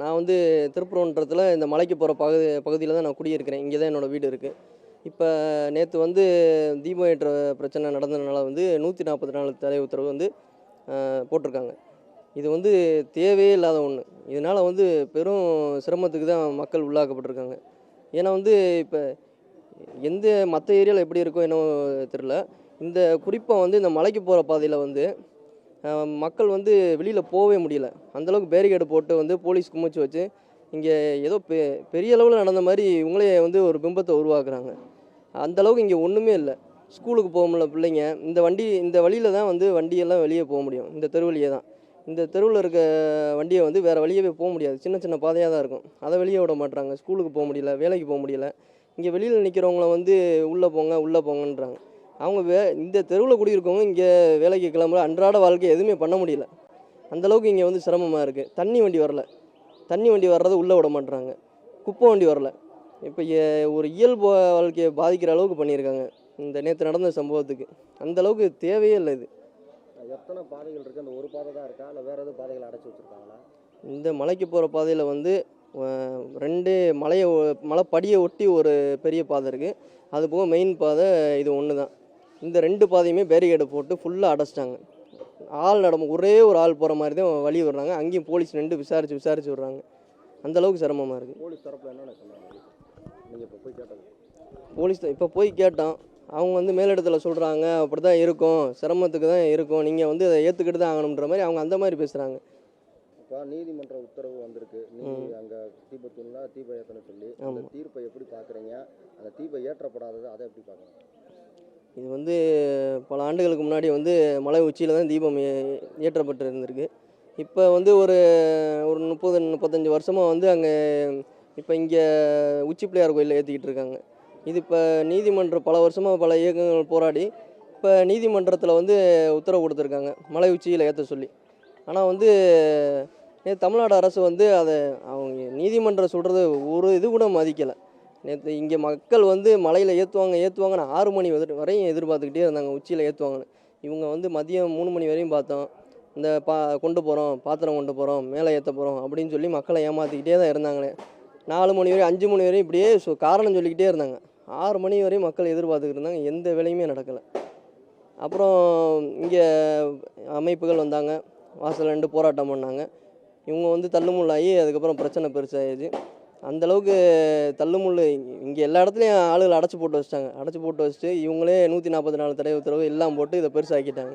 நான் வந்து திருப்பரங்குன்றத்தில் இந்த மலைக்கு போகிற பகுதி பகுதியில் தான் நான் குடியிருக்கிறேன். இங்கே தான் என்னோடய வீடு இருக்குது இப்போ நேற்று வந்து தீபம் ஏற்ற பிரச்சனை நடந்ததுனால வந்து நூற்றி நாற்பத்தி நாலு தடை உத்தரவு வந்து போட்டிருக்காங்க. இது வந்து தேவையே இல்லாத ஒன்று இதனால் வந்து பெரும் சிரமத்துக்கு தான் மக்கள் உள்ளாக்கப்பட்டிருக்காங்க. ஏன்னா வந்து இப்போ எந்த மற்ற ஏரியாவில் எப்படி இருக்கோ என்னவோ தெரில இந்த குறிப்பாக வந்து இந்த மலைக்கு போகிற பாதையில் வந்து மக்கள் வந்து வெளியில் போகவே முடியல. அந்தளவுக்கு பேரிகேடு போட்டு வந்து போலீஸ் குமிச்சு வச்சு இங்கே ஏதோ பெ பெரிய அளவில் நடந்த மாதிரி இவங்களே வந்து ஒரு பிம்பத்தை உருவாக்குறாங்க. அந்த அளவுக்கு இங்கே ஒன்றுமே இல்லை. ஸ்கூலுக்கு போக முடியல பிள்ளைங்க. இந்த வண்டி இந்த வழியில் தான் வந்து வண்டியெல்லாம் வெளியே போக முடியும். இந்த தெரு வழியே தான். இந்த தெருவில் இருக்க வண்டியை வந்து வேறு வழியவே போக முடியாது. சின்ன சின்ன பாதையாக தான் இருக்கும். அதை வெளியே விட மாட்டுறாங்க ஸ்கூலுக்கு போக முடியல வேலைக்கு போக முடியல. இங்கே வெளியில் நிற்கிறவங்கள வந்து உள்ளே போங்க உள்ளே போங்கன்றாங்க. அவங்க வே இந்த தெருவில் குடியிருக்கவங்க இங்கே வேலைக்கு கிளம்புற அன்றாட வாழ்க்கை எதுவுமே பண்ண முடியல. அந்தளவுக்கு இங்கே வந்து சிரமமாக இருக்குது தண்ணி வண்டி வரல. தண்ணி வண்டி வர்றதை உள்ளே விட மாட்றாங்க. குப்பை வண்டி வரல. இப்போ ஒரு இயல்பு வாழ்க்கையை பாதிக்கிற அளவுக்கு பண்ணியிருக்காங்க. இந்த நேற்று நடந்த சம்பவத்துக்கு. அந்த அளவுக்கு தேவையே இல்லை இது. எத்தனை பாதைகள் இருக்குது அந்த ஒரு பாதை தான் இருக்கா? இல்லை வேறு எதுவும் பாதைகள் அடைச்சி வச்சுருக்காங்களா? இந்த மலைக்கு போகிற பாதையில் வந்து ரெண்டு மலையை மலைப்படியை ஒட்டி ஒரு பெரிய பாதை இருக்குது அது போக மெயின் பாதை இது ஒன்று தான் இந்த ரெண்டு பாதையுமே பேரிகேடு போட்டு ஃபுல்லாக அடைச்சிட்டாங்க. ஆள் நடம் ஒரே ஒரு ஆள் போகிற மாதிரி தான் வழி விடுறாங்க. அங்கேயும் போலீஸ் நின்று விசாரித்து விசாரித்து விடுறாங்க. அந்த அளவுக்கு சிரமமாக இருக்குது போலீஸ் தரப்பில் என்னென்ன சொன்னாங்க? நீங்கள் இப்போ போய் போலீஸ் இப்போ போய் கேட்டோம். அவங்க வந்து மேலிடத்துல சொல்கிறாங்க அப்படி தான் இருக்கும். சிரமத்துக்கு தான் இருக்கும். நீங்கள் வந்து அதை ஏற்றுக்கிட்டு தான் ஆகணுன்ற மாதிரி அவங்க அந்த மாதிரி பேசுகிறாங்க இப்போ நீதிமன்ற உத்தரவு வந்திருக்கு. நீங்கள் அங்கே தீபத்தூள்னா தீபம் ஏற்றணும் சொல்லி அந்த. தீர்ப்பை எப்படி பார்க்குறீங்க அந்த தீபம் ஏற்றப்படாதது அதை எப்படி பார்க்குறீங்க இது வந்து பல ஆண்டுகளுக்கு முன்னாடி வந்து மலை உச்சியில் தான் தீபம் ஏற்றப்பட்டு இருந்திருக்கு. இப்போ வந்து ஒரு ஒரு முப்பது முப்பத்தஞ்சு வருஷமாக வந்து அங்கே இப்போ இங்கே உச்சி பிள்ளையார் கோயிலில் ஏற்றிக்கிட்டு இருக்காங்க. இது இப்போ நீதிமன்றம் பல வருஷமாக பல இயக்கங்கள் போராடி இப்போ நீதிமன்றத்தில் வந்து உத்தரவு கொடுத்துருக்காங்க. மலை உச்சியில் ஏற்ற சொல்லி. ஆனால் வந்து தமிழ்நாடு அரசு வந்து அதை அவங்க நீதிமன்றம் சொல்கிறது ஒரு இது கூட மதிக்கலை. நேற்று இங்கே மக்கள் வந்து மலையில் ஏற்றுவாங்க ஏற்றுவாங்கன்னு ஆறு மணி வரை- வரையும் எதிர்பார்த்துக்கிட்டே இருந்தாங்க. உச்சியில் ஏற்றுவாங்கன்னு இவங்க வந்து மதியம் மூணு மணி வரையும் பார்த்தோம். இந்த பா கொண்டு போகிறோம் பாத்திரம் கொண்டு போகிறோம் மேலே ஏற்ற போகிறோம் அப்படின்னு சொல்லி மக்களை ஏமாற்றிக்கிட்டே தான் இருந்தாங்களே. நாலு மணி வரையும் அஞ்சு மணி வரையும் இப்படியே சொ- காரணம் சொல்லிக்கிட்டே இருந்தாங்க. ஆறு மணி வரையும் மக்கள் எதிர்பார்த்துக்கிட்டு இருந்தாங்க. எந்த வேலையுமே நடக்கலை. அப்புறம் இங்கே அமைப்புகள் வந்தாங்க. வாசல் ரெண்டு போராட்டம் பண்ணாங்க. இவங்க வந்து தள்ளுமுள்ளாகி அதுக்கப்புறம் பிரச்சனை பெருசாகிடுச்சு அந்தளவுக்கு தள்ளுமுள்ளு. இங்கே எல்லா இடத்துலையும் ஆளுகளை அடைச்சி போட்டு வச்சிட்டாங்க. அடைச்சி போட்டு வச்சுட்டு இவங்களே நூற்றி நாற்பத்தி நாலு தடை உத்தரவு எல்லாம் போட்டு இதை பெருசாக்கிட்டாங்க.